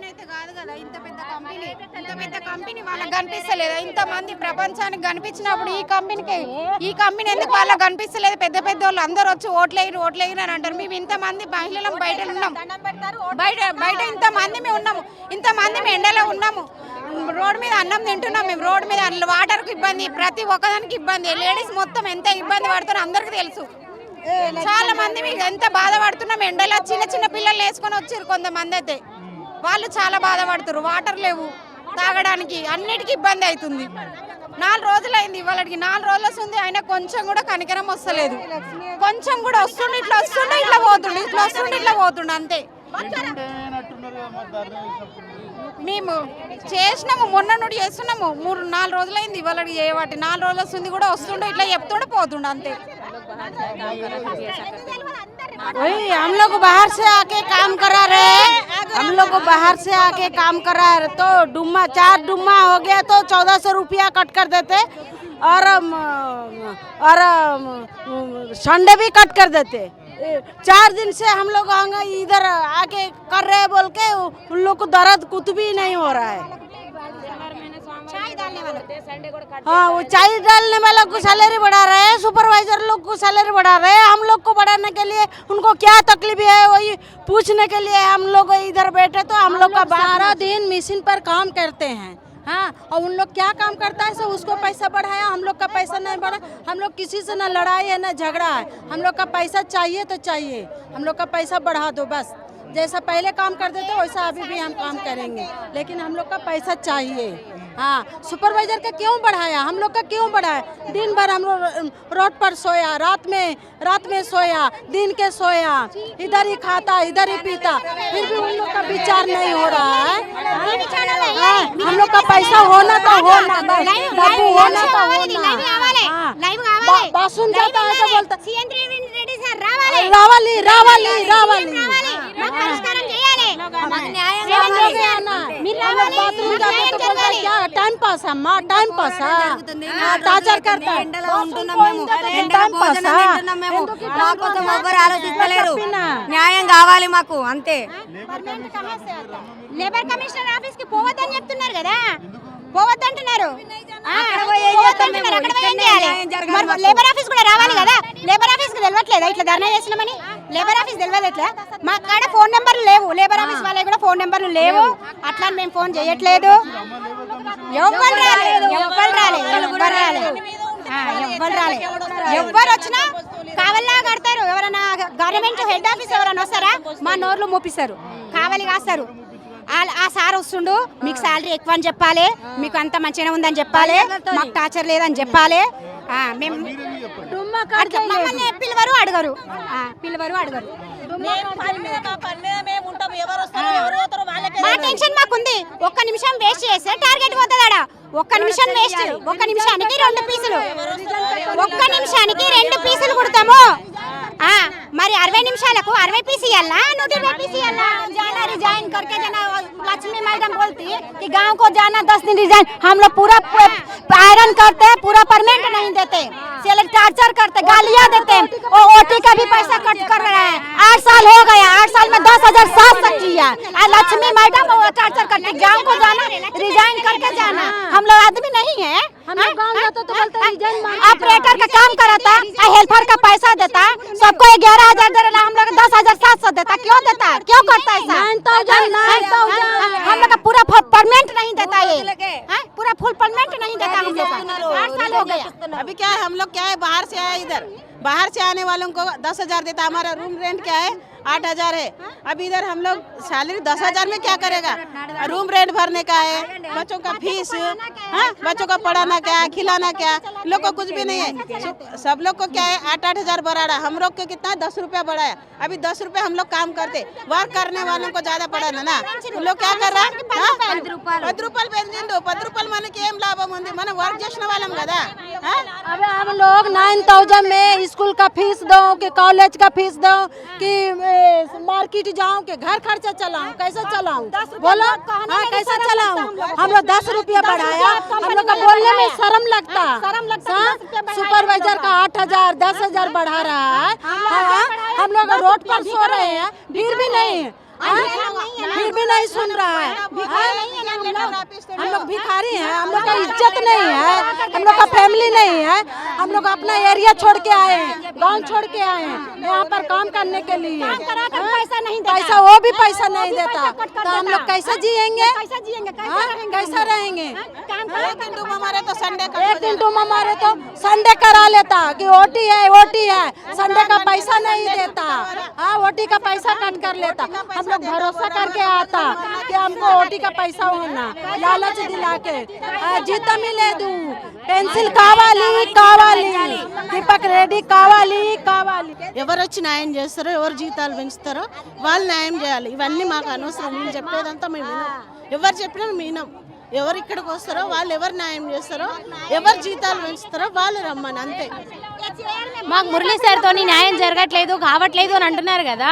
Company అయితే కాదు కదా ఇంత పెద్ద కంపెనీ ఇంత పెద్ద కంపెనీ వాళ్ళకి కనిపిస్తలేదు? ఇంత మంది ప్రపంచానికి కనిపించినప్పుడు ఈ కంపెనీకి ఈ కంపెనీ ఎందుకు వాళ్ళకి కనిపిస్తలేదు? పెద్ద పెద్ద వాళ్ళు అందరూ వచ్చి ఓట్లేయరు ఓట్లేయరు అని అంటారు. మేము ఇంత మంది మహిళలం బయట ఉన్నాం. బయట బయట ఇంత మంది మేము ఉన్నాము. ఇంత మంది మేము ఎండలో ఉన్నాము. రోడ్ మీద అన్నం తింటున్నాం మేము. రోడ్ మీద వాటర్కి ఇబ్బంది ప్రతి ఒక్కదానికి ఇబ్బంది. లేడీస్ మొత్తం ఎంత ఇబ్బంది పడుతున్నారో అందరికీ తెలుసు. చాలా మంది మీకు ఎంత బాధపడుతున్నాం. ఎండలో చిన్న చిన్న పిల్లలు వేసుకొని వచ్చారు కొంతమంది అయితే. వాళ్ళు చాలా బాధపడుతున్నారు వాటర్ లేవు తాగడానికి అన్నిటికీ ఇబ్బంది అవుతుంది నాలుగు రోజులు అయింది ఇవాళకి నాలుగు రోజులు వస్తుంది అయినా కొంచెం కూడా కనికరం వస్తలేదు కొంచెం కూడా వస్తుండే ఇట్లా వస్తుండే ఇట్లా పోతుండే ఇట్లా వస్తుండే ఇట్లా పోతుండే అంతే మేము చేసినాము మొన్న నుండి చేస్తున్నాము మూడు నాలుగు రోజులైంది ఇవాళ చేయబట్టి నాలుగు రోజులు వస్తుంది కూడా వస్తుండే ఇట్లా చెప్తుండే పోతుండే అంతే वही हम लोग बाहर से आके काम करा रहे हैं हम लोग बाहर से आके काम कर रहा है। तो डुम्मा, चार डुम्मा हो गया तो चौदह सौ रुपया कट कर देते। और और संडे भी कट कर देते। चार दिन से हम लोग आगे इधर आके कर रहे बोल के। उन लोग को दर्द कुछ भी नहीं हो रहा है। हाँ वो चाय डालने वाला को सैलरी बढ़ा रहे हैं सुपरवाइजर लोग को सैलरी बढ़ा रहे हैं हम लोग को बढ़ाने के लिए उनको क्या तकलीफ़ है वही पूछने के लिए हम लोग इधर बैठे तो हम लोग का बारह दिन मशीन पर काम करते हैं हाँ और उन लोग क्या काम करता है सो उसको पैसा बढ़ाया हम लोग का पैसा नहीं बढ़ा हम लोग किसी से ना लड़ाई है ना झगड़ा है हम लोग का पैसा चाहिए तो चाहिए हम लोग का पैसा बढ़ा दो बस जैसा पहले काम करते थे वैसा अभी भी हम काम करेंगे लेकिन हम लोग का पैसा चाहिए। हाँ सुपरवाइजर का क्यों बढ़ाया? हम लोग का क्यों बढ़ाया? दिन भर हम लोग रोड पर सोया रात में रात में सोया दिन के सोया। इधर ही खाता इधर ही पीता। फिर भी उन लोग का विचार नहीं हो रहा है। हाँ, हम लोग का पैसा होना तो होना होना तो होना। हाँ। बासुन जाता है तो बोलता रावली। रावली रावली बाथरूम जाते तो बोलता है, क्या टाइम पास है अम्मा टाइम पास है टार्चर करता है टाइम पास మా కోసం ఎవ్వరు ఆలోచిస్తలేరు న్యాయం కావాలి మాకు అంతే లేబర్ కమిషనర్ ఆఫీస్ కి పోవద్దని చెప్తున్నారు కదా పోవద్దంటున్నారు. లేబర్ ఆఫీస్ కూడా రావాలి కదా? లేబర్ ఆఫీస్కి తెలియట్లేదా? ఇట్లా ధర్నా చేసినామని లేబర్ ఆఫీస్ తెలియదు మా కాడ ఫోన్ నెంబర్లు లేవు. లేబర్ ఆఫీస్ వాళ్ళకి కూడా ఫోన్ నెంబర్లు లేవు. అట్లా మేము ఫోన్ చేయట్లేదు. ఎవ్వరు రాలేదు. ఎవ్వరు రాలేదు. ఎవ్వరు రాలేదు. ఆ, ఎవ్వరు రాలేదు. ఎవ్వరు వచ్చినా కావల్లా కడతారు. ఎవరైనా గవర్నమెంట్ హెడ్ ఆఫీస్ ఎవరైనా వస్తారా? మా నోర్లు మూపిస్తారు. కావాలి కాస్తారు. ఆ- ఆ సార్ వస్తుండు మీకు శాలరీ ఎక్కువ అని చెప్పాలి మీకు అంత మంచిగా ఉందని చెప్పాలి మాకు టార్చర్ లేదని చెప్పాలి. ఆ, మేము పిలవరు అడగరు. ఆ, పిలవరు అడగరు. మా టెన్షన్ మాకుంది. ఒక్క నిమిషం వేస్ట్ చేస్తే టార్గెట్ పోతుందాడా ఒక్క నిమిషం వేస్ట్ ఒక్క నిమిషానికి రెండు పీసులు. ఒక్క నిమిషానికి రెండు పీసులు కుడతాము ఆ, మరి అరవై నిమిషాలకు అరవై పీసీ ఇవ్వాలా నూట ఇరవై పీసీ ఇవ్వాలా జాయిన్ కరికే జన लक्ष्मी मैडम बोलती है कि गाँव को जाना दस दिन रिजाइन हम लोग पूरा आयरन करते हैं पूरा परमेंट नहीं देते। टार्चर करते गालियाँ देते हैं। और ओटी का भी पैसा कट कर रहे हैं। आठ साल हो गया आठ साल में दस हज़ार सात तक किया। लक्ष्मी मैडम वो टार्चर करते गाँव को जाना रिजाइन करके जाना। हम लोग आदमी नहीं है। तो बोलते हैं, ऑपरेटर का काम कराता हेल्पर का पैसा देता। सबको ग्यारह हज़ार दे रहा हम लोग दस हज़ार सात सौ देता। क्यों देता? क्यों करता है हाँ। हाँ, हम लोग का पूरा परमेंट नहीं देता ये। हाँ, पूरा फुल परमेंट नहीं देता हम लोग आठ साल हो गया। अभी क्या है हम लोग क्या है बाहर से आए इधर। बाहर से आने वालों को दस हज़ार देता हमारा रूम रेंट क्या है? आठ हजार है अब इधर हम लोग सैलरी दस हजार में क्या करेगा रूम रेंट भरने का है बच्चों का फीस हाँ बच्चों का पढ़ाना क्या है खिलाना क्या है लोग को कुछ भी नहीं है सब- सब लोग को क्या है आठ आठ हजार बढ़ा रहा हम लोग को कितना दस रुपया बढ़ाया अभी दस रुपया हम लोग काम करते वर्क करने वालों को ज्यादा पड़ा ना उन लोग क्या कर रहा है हाँ? పది రూపాయలు పెంచిండు పది రూపాయలు మనకి ఏం లాభం ఉంది మనం వర్క్ చేసిన వాళ్ళం కదా ఆ? अब हम लोग नाइन थाउजेंड में स्कूल का फीस दो कि कॉलेज का फीस दो कि मार्केट जाऊँ के घर खर्चा चलाऊं कैसे चलाऊं? बोलो हाँ कैसे चलाऊं? हम लोग दस रुपया बढ़ाया हम लोग का बोलने में शर्म लगता शर्म लगता सुपरवाइजर का आठ हज़ार दस हज़ार बढ़ा रहा है। हाँ, हम लोग रोड पर सो रहे हैं फिर भी नहीं हाँ? फिर भी नहीं सुन रहा है। हाँ? हम लोग भिखारी हैं हम लोग का इज़्ज़त नहीं है हम लोग का फैमिली नहीं है। हम लोग अपना एरिया छोड़ के आए हैं। गाँव छोड़ के आए हैं। यहाँ पर काम करने के लिए। हाँ? पैसा नहीं पैसा वो भी पैसा नहीं देता। तो हम लोग कैसे जियेंगे कैसा हाँ? रहेंगे? हाँ? तो संडे एक दिन तुम हमारे तो संडे करा लेता कि ओटी है ओटी है। संडे का पैसा नहीं देता। हाँ ओटी का पैसा कट कर लेता। हम लोग भरोसा करके आता कि हमको ओटी का पैसा होना। लालच दिला के। जीता तो मिले दू పెన్సిల్ కావాలి కావాలి. దీపక్ రెడ్డి కావాలి కావాలి. ఎవరు వచ్చి న్యాయం చేస్తారో ఎవరు జీతాలు పెంచుతారో వాళ్ళు న్యాయం చేయాలి. ఇవన్నీ మాకు అనవసరం. వీళ్ళు చెప్పేదంతా మేము ఎవరు చెప్పినా మేము ఎవరు ఇక్కడికి వస్తారో వాళ్ళు ఎవరు న్యాయం చేస్తారో ఎవరు జీతాలు పెంచుతారో వాళ్ళు రమ్మని అంతే. మాకు మురళీ సార్తో న్యాయం జరగట్లేదు కావట్లేదు అని అంటున్నారు కదా.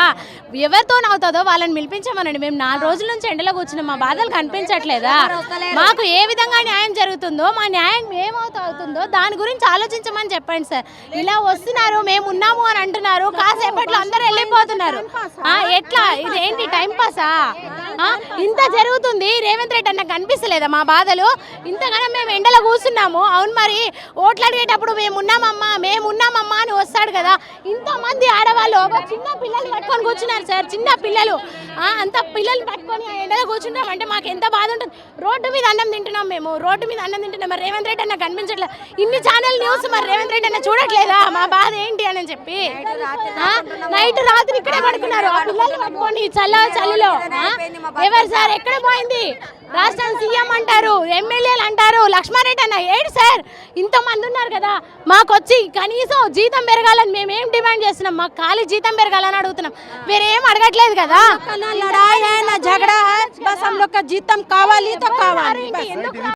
ఎవరితో అవుతుందో వాళ్ళని పిలిపించమనండి. మేము నాలుగు రోజుల నుంచి ఎండలో కూర్చున్నాం మా బాధలు కనిపించట్లేదా? మాకు ఏ విధంగా న్యాయం జరుగుతుందో మా న్యాయం ఏమవుతా అవుతుందో దాని గురించి ఆలోచించమని చెప్పండి సార్. ఇలా వస్తున్నారు మేము ఉన్నాము అని అంటున్నారు కాసేపట్లో అందరూ వెళ్ళిపోతున్నారు. ఆ, ఎట్లా? ఇదేంటి టైం పాసా? ఆ, ఇంత జరుగుతుంది. రేవంత్ రెడ్డి అన్న కనిపిస్తలేదా మా బాధలు. ఇంతగానో మేము ఎండలో కూర్చున్నాము. అవును మరి ఓట్లు అడిగేటప్పుడు మేము ఉన్నామమ్మా మేము ఉన్నామమ్మా అని వస్తాడు కదా. ఇంతమంది ఆడవాళ్ళు ఒక చిన్న పిల్లలు పట్టుకొని కూర్చున్నారు సార్ చిన్న పిల్లలు. అంత పిల్లలు పట్టుకొని ఎండలో కూర్చున్నాం అంటే మాకు ఎంత బాధ ఉంటుంది. రోడ్డు మీద అన్నం తింటున్నాం మేము రోడ్డు మీద అన్నం తింటున్నాం. మరి రేవంత్ రెడ్డి అన్న కనిపించట్లేదు ఇన్ని ఛానల్ న్యూస్ మరి రేవంత్ రెడ్డి అన్న చూడట్లేదా? మా బాధ ఏంటి అని చెప్పి. నైట్ రాత్రి ఇక్కడే పడుకున్నారు. ఆ పట్టుకొని చల్ల చలిలో. ఎవరు సార్ ఎక్కడ పోయింది? రాష్ట్రం సీఎం అంటారు ఎమ్మెల్యేలు అంటారు. లక్ష్మారెడ్డి అన్న ఏడు సార్ ఇంతమంది ఉన్నారు కదా మాకు వచ్చి కనీసం జీతం పెరగాలని మేము ఏం డిమాండ్ చేస్తున్నాం? మాకు ఖాళీ జీతం పెరగాలని అడుగుతున్నాం. వేరేం అడగట్లేదు కదా? జీతం కావాలి కావాలి.